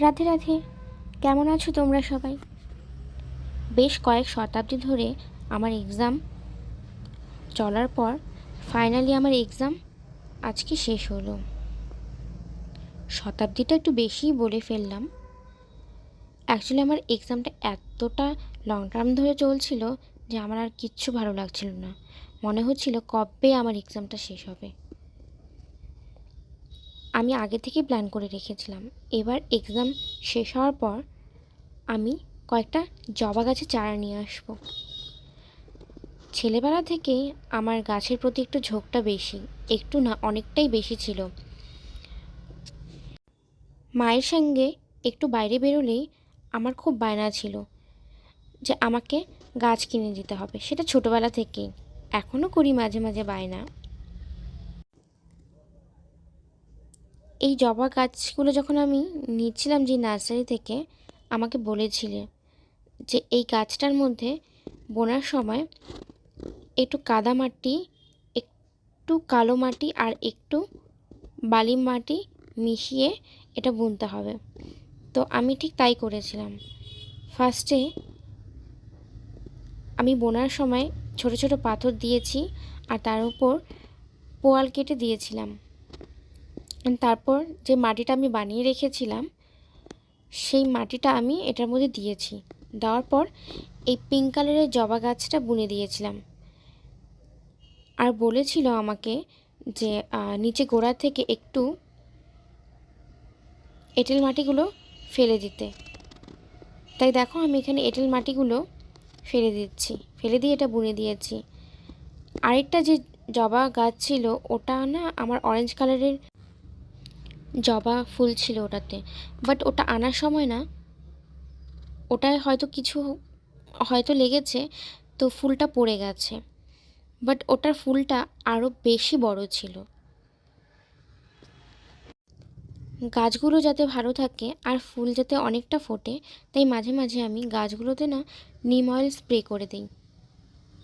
রাধে রাধে। কেমন আছো তোমরা সবাই? বেশ কয়েক শতাব্দী ধরে আমার এক্সাম চলার পর ফাইনালি আমার এক্সাম আজকে শেষ হলো। শতাব্দীটা একটু বেশিই বলে ফেললাম। অ্যাকচুয়ালি আমার এক্সামটা এতটা লং টার্ম ধরে চলছিল যে আমার আর কিচ্ছু ভালো লাগছিল না। মনে হচ্ছিল কবে আমার এক্সামটা শেষ হবে। আমি আগে থেকেই প্ল্যান করে রেখেছিলাম। এবার এক্সাম শেষ হওয়ার পর আমি কয়েকটা জবা গাছের চারা নিয়ে আসব। ছেলেবেলা থেকে আমার গাছের প্রতি একটু ঝোঁকটা বেশি, একটু না, অনেকটাই বেশি ছিল। মায়ের সঙ্গে একটু বাইরে বেরোলেই আমার খুব বায়না ছিল যে আমাকে গাছ কিনে দিতে হবে। সেটা ছোটোবেলা থেকেই এখনও করি মাঝে মাঝে বায়না। এই জবা গাছগুলো যখন আমি নিচ্ছিলাম যে নার্সারি থেকে, আমাকে বলেছিলে যে এই গাছটার মধ্যে বোনার সময় একটু কাদা মাটি, একটু কালো মাটি আর একটু বালি মাটি মিশিয়ে এটা বুনতে হবে। তো আমি ঠিক তাই করেছিলাম। ফার্স্টে আমি বোনার সময় ছোট ছোট পাথর দিয়েছি আর তার উপর পোয়াল কেটে দিয়েছিলাম। তারপর যে মাটিটা আমি বানিয়ে রেখেছিলাম, সেই মাটিটা আমি এটার মধ্যে দিয়েছি। দেওয়ার পর এই পিঙ্ক কালারের জবা গাছটা বুনে দিয়েছিলাম। আর বলেছিল আমাকে যে নিচে গোড়া থেকে একটু এঁটেল মাটিগুলো ফেলে দিতে। তাই দেখো আমি এখানে এঁটেল মাটিগুলো ফেলে দিচ্ছি। ফেলে দিয়ে এটা বুনে দিয়েছি। আরেকটা যে জবা গাছ ছিল, ওটা না আমার অরেঞ্জ কালারের জবা ফুল ছিল ওটাতে। বাট ওটা আনার সময় না, ওটায় হয়তো কিছু হয়তো লেগেছে, তো ফুলটা পড়ে গেছে। বাট ওটার ফুলটা আরও বেশি বড় ছিল। গাছগুলো যাতে ভালো থাকে আর ফুল যাতে অনেকটা ফোটে, তাই মাঝে মাঝে আমি গাছগুলোতে না নিম অয়েল স্প্রে করে দিই।